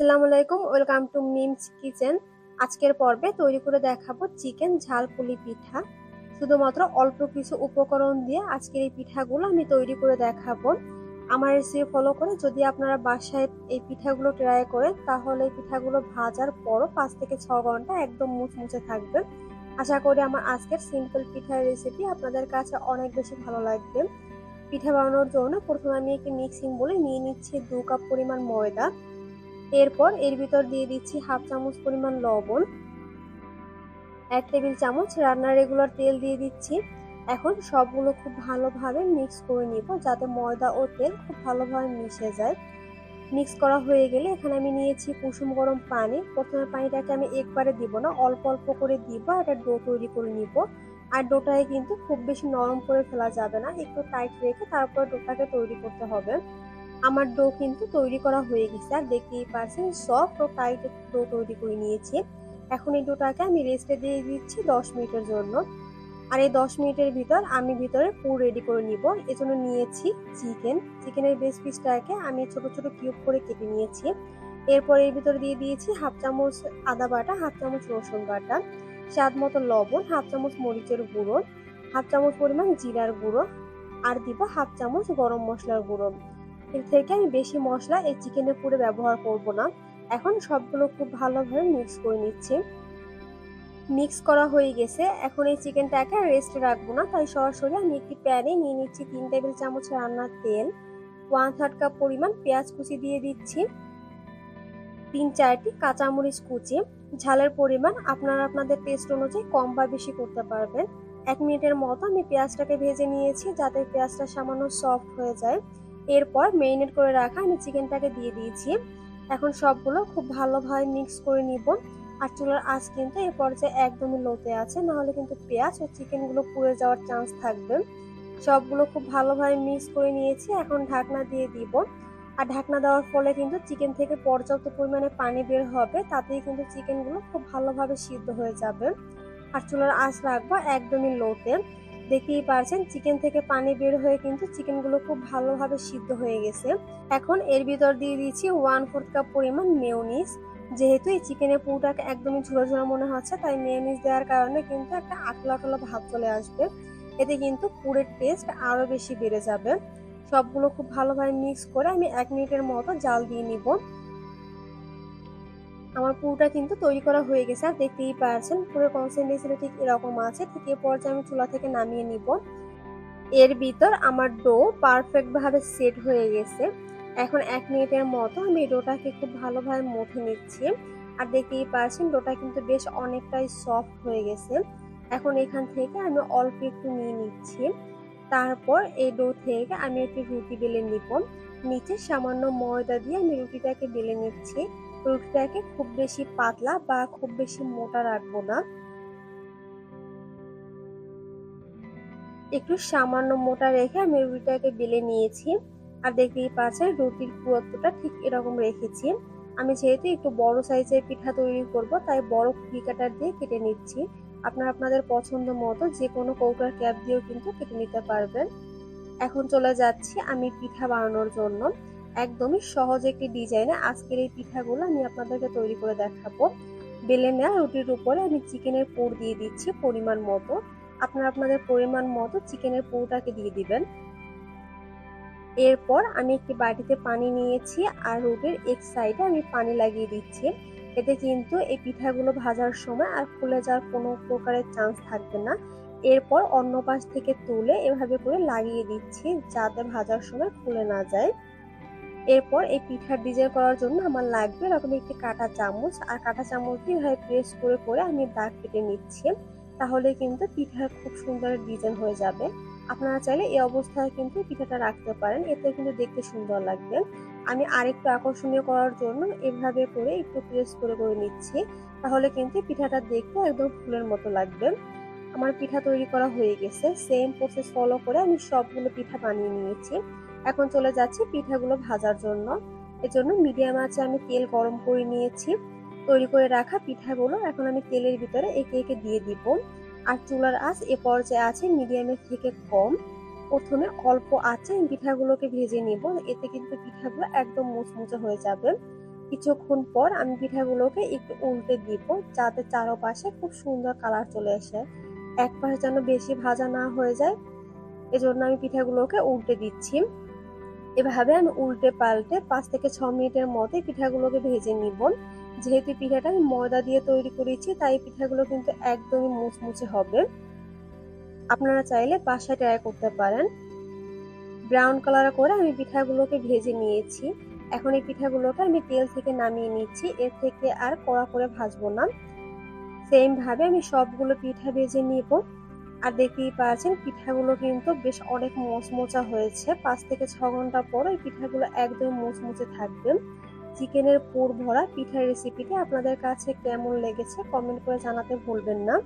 আসসালামু আলাইকুম, welcome to memes kitchen. আজকের পর্বে তৈরি করে দেখাবো চিকেন ঝাল পুলি পিঠা। শুধুমাত্র অল্প কিছু উপকরণ দিয়ে আজকের এই পিঠাগুলো আমি তৈরি করে দেখাবো। আমার রেসিপি ফলো করে যদি আপনারা বাসায় এই পিঠাগুলো ট্রাই করেন, তাহলে এই পিঠাগুলো ভাজার পরও পাঁচ থেকে ছ ঘণ্টা একদম মুচমুচে থাকবে। আশা করি আমার আজকের সিম্পল পিঠার রেসিপি আপনাদের কাছে অনেক বেশি ভালো লাগবে। পিঠা বানানোর জন্য প্রথমে আমি একটি মিক্সিং বলে নিয়ে নিচ্ছি দু কাপ পরিমাণ ময়দা। এরপর এর ভিতর দিয়ে দিচ্ছি হাফ চামচ পরিমাণ লবণ, এক টেবিল চামচ রান্নার রেগুলার তেল দিয়ে দিচ্ছি। এখন সবগুলো খুব ভালোভাবে মিক্স করে নিব যাতে ময়দা ও তেল খুব ভালোভাবে মিশে যায়। মিক্স করা হয়ে গেলে এখানে আমি নিয়েছি কুসুম গরম পানি। প্রথমে পানিটাকে আমি একবারে দিব না, অল্প অল্প করে দিব একটা ডো তৈরি করে নিব। আর ডোটায় কিন্তু খুব বেশি নরম করে ফেলা যাবে না, একটু টাইট রেখে তারপর ডোটাকে তৈরি করতে হবে। আমার ডো কিন্তু তৈরি করা হয়ে গেছে। আর দেখতেই পারছেন সফট ও টাইট ডো তৈরি করে নিয়েছি। এখন এই ডোটাকে আমি রেস্টে দিয়ে দিচ্ছি দশ মিনিটের জন্য। আর এই দশ মিনিটের ভিতর আমি ভিতরে পুর রেডি করে নিব। এজন্য নিয়েছি চিকেন চিকেনের বেস পিসটাকে আমি ছোট ছোট কিউব করে কেটে নিয়েছি। এরপর এর ভিতরে দিয়ে দিয়েছি হাফ চামচ আদা বাটা হাফ চামচ রসুন বাটা, স্বাদ মতো লবণ হাফ চামচ মরিচের গুঁড়ো হাফ চামচ পরিমাণ জিরার গুঁড়ো, আর দিব হাফ চামচ গরম মশলার গুঁড়ো। থেকে আমি বেশি মশলা এই চিকেনের পুরে ব্যবহার করব না। এখন সবগুলো খুব ভালোভাবে মিক্স করে নিচ্ছি। মিক্স করা হয়ে গেছে। এখন এই চিকেনটাকে রেস্টে রাখব না। তাই সরাসরি আমি একটি প্যানে নিয়ে নিচ্ছি তিন টেবিল চামচ রান্নার তেল। ওয়ান থার্ড কাপ পরিমাণ পেঁয়াজ কুচি দিয়ে দিচ্ছি। তিন চারটি কাঁচামরিচ কুচি। ঝালের পরিমাণ আপনারা আপনাদের টেস্ট অনুযায়ী কম বা বেশি করতে পারবেন। এক মিনিটের মতো আমি পেঁয়াজটাকে ভেজে নিয়েছি যাতে পেঁয়াজটা সামান্য সফট হয়ে যায়। এরপর মেরিনেট করে রাখা আমি চিকেনটাকে দিয়ে দিয়েছি। এখন সবগুলো খুব ভালোভাবে মিক্স করে নিব। আর চুলার আঁচ কিন্তু এ পর্যায়ে একদমই লোতে আছে, নাহলে কিন্তু পেঁয়াজ ও চিকেনগুলো পুড়ে যাওয়ার চান্স থাকবে। সবগুলো খুব ভালোভাবে মিক্স করে নিয়েছি, এখন ঢাকনা দিয়ে দিব। আর ঢাকনা দেওয়ার ফলে কিন্তু চিকেন থেকে পর্যাপ্ত পরিমাণে পানি বের হবে, তাতেই কিন্তু চিকেনগুলো খুব ভালোভাবে সিদ্ধ হয়ে যাবে। আর চুলার আঁচ রাখব একদমই লোতে। দেখতেই পারছেন চিকেন থেকে পানি বের হয়ে কিন্তু চিকেনগুলো খুব ভালোভাবে সিদ্ধ হয়ে গেছে। এখন এর ভিতর দিয়ে দিচ্ছি ওয়ান ফোর্থ কাপ পরিমাণ মেয়নিস যেহেতু এই চিকেনের পুরোটাকে একদমই ঝুড়ো ঝুড়ো মনে হচ্ছে, তাই মেয়নিস দেওয়ার কারণে কিন্তু একটা আটলা আটলা ভাব চলে আসবে। এতে কিন্তু পুরের টেস্ট আরও বেশি বেড়ে যাবে। সবগুলো খুব ভালোভাবে মিক্স করে আমি এক মিনিটের মতো জাল দিয়ে নিব। আমার পুরোটা কিন্তু তৈরি করা হয়ে গেছে, আর দেখতেই পারছেন পুরোর কনসেন্ট্রেশনে ঠিক এরকম আছে। ঠিক এ পর্যায়ে আমি চুলা থেকে নামিয়ে নিব। এর ভিতর আমার ডো পারফেক্ট ভাবে সেট হয়ে গেছে। এখন এক মিনিটের মতো আমি ডোটাকে খুব ভালোভাবে মুঠে নিচ্ছি। আর দেখতেই পারছেন ডোটা কিন্তু বেশ অনেকটাই সফট হয়ে গেছে। এখন এখান থেকে আমি অল্প একটু নিয়ে নিচ্ছি। তারপর এই ডো থেকে আমি একটি রুটি বেলে নিব। নিচে সামান্য ময়দা দিয়ে আমি রুটিটাকে বেলে নিচ্ছি। রুটিটাকে খুব বেশি পাতলা বা খুব বেশি মোটা রাখব না। একটু সামান্য মোটা রেখে আমি রুটিটাকে বেলে নিয়েছি। আর দেখতেই পাচ্ছেন রুটির পুরত্বটা ঠিক এরকম রেখেছি। আমি যেহেতু একটু বড় সাইজের পিঠা তৈরি করব, তাই বড় কুকি কাটার দিয়ে কেটে নিচ্ছি। আপনারা আপনাদের পছন্দ মতো যে কোনো কৌটার ক্যাপ দিয়েও কিন্তু কেটে নিতে পারবেন। এখন চলে যাচ্ছি আমি পিঠা বানানোর জন্য। একদমই সহজ একটি ডিজাইনে আজকের এই পিঠাগুলো আমি আপনাদেরকে তৈরি করে দেখাবো। বেলে নেওয়া রুটির উপরে আমি চিকেনের পুর দিয়ে দিচ্ছি পরিমাণ মতো। আপনারা আপনাদের পরিমাণ মতো চিকেনের পুরটাকে দিয়ে দিবেন। এরপর আমি একটি বাটিতে পানি নিয়েছি আর রুটির এক সাইডে আমি পানি লাগিয়ে দিচ্ছি। এতে কিন্তু এই পিঠাগুলো ভাজার সময় আর ফুলে যাওয়ার কোনো প্রকারের চান্স থাকবে না। এরপর অন্য পাশ থেকে তুলে এভাবে করে লাগিয়ে দিচ্ছি যাতে ভাজার সময় ফুলে না যায়। এরপর এই পিঠার ডিজাইন করার জন্য আমার লাগবে এরকম একটি কাটা চামচ। আর কাটা চামচ দিয়ে এভাবে প্রেস করে করে আমি দাগ কেটে নিচ্ছি। তাহলে কিন্তু পিঠার খুব সুন্দর ডিজাইন হয়ে যাবে। আপনারা চাইলে এই অবস্থায় কিন্তু পিঠাটা রাখতে পারেন। এতে কিন্তু দেখতে সুন্দর লাগবে। আমি আরেকটু আকর্ষণীয় করার জন্য এভাবে করে একটু প্রেস করে করে নিচ্ছি। তাহলে কিন্তু পিঠাটা দেখতে একদম ফুলের মতো লাগবে। আমার পিঠা তৈরি করা হয়ে গেছে। সেম প্রসেস ফলো করে আমি সবগুলো পিঠা বানিয়ে নিয়েছি। এখন চলে যাচ্ছি পিঠাগুলো ভাজার জন্য। এজন্য মিডিয়াম আছে আমি তেল গরম করে নিয়েছি। তৈরি করে রাখা পিঠাগুলো এখন আমি তেলের ভিতরে একে একে দিয়ে দিব। আর চুলার আঁচ এ পর্যায়ে আছে মিডিয়ামের থেকে কম। প্রথমে অল্প আছে পিঠাগুলোকে ভেজে নিব। এতে কিন্তু পিঠাগুলো একদম মুচমুচে হয়ে যাবে। কিছুক্ষণ পর আমি পিঠাগুলোকে একটু উল্টে দিব যাতে চারপাশে খুব সুন্দর কালার চলে আসে। এক পাশে যেন বেশি ভাজা না হয়ে যায়। এজন্য আমি পিঠাগুলোকে উল্টে দিচ্ছি। এভাবে আমি উল্টে পাল্টে পাঁচ থেকে ছ মিনিটের মধ্যে পিঠাগুলোকে ভেজে নিব। যেহেতু পিঠাটা আমি ময়দা দিয়ে তৈরি করেছি, তাই পিঠাগুলো কিন্তু একদমই মুচমুচে হবে। আপনারা চাইলে বাসায় ট্রাই করতে পারেন। ব্রাউন কালার করে আমি পিঠাগুলোকে ভেজে নিয়েছি। এখন এই পিঠাগুলোকে আমি তেল থেকে নামিয়ে নিচ্ছি। এর থেকে আর কড়া করে ভাজবো না। সেম ভাবে আমি সবগুলো পিঠা ভেজে নিব। আর দেখতেই পাচ্ছেন পিঠাগুলো কিন্তু বেশ অনেক মচমচা হয়েছে। পাঁচ থেকে ছ ঘণ্টা পর এই পিঠাগুলো একদম মুচমুচে থাকবে। চিকেনের পুর ভরা পিঠার রেসিপিটি আপনাদের কাছে কেমন লেগেছে কমেন্ট করে জানাতে ভুলবেন না।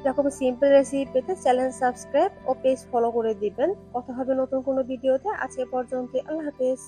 এরকম সিম্পল রেসিপি পেতে চ্যানেল সাবস্ক্রাইব ও পেজ ফলো করে দিবেন। কথা হবে নতুন কোনো ভিডিওতে আজকে পর্যন্ত আল্লাহ হাফেজ।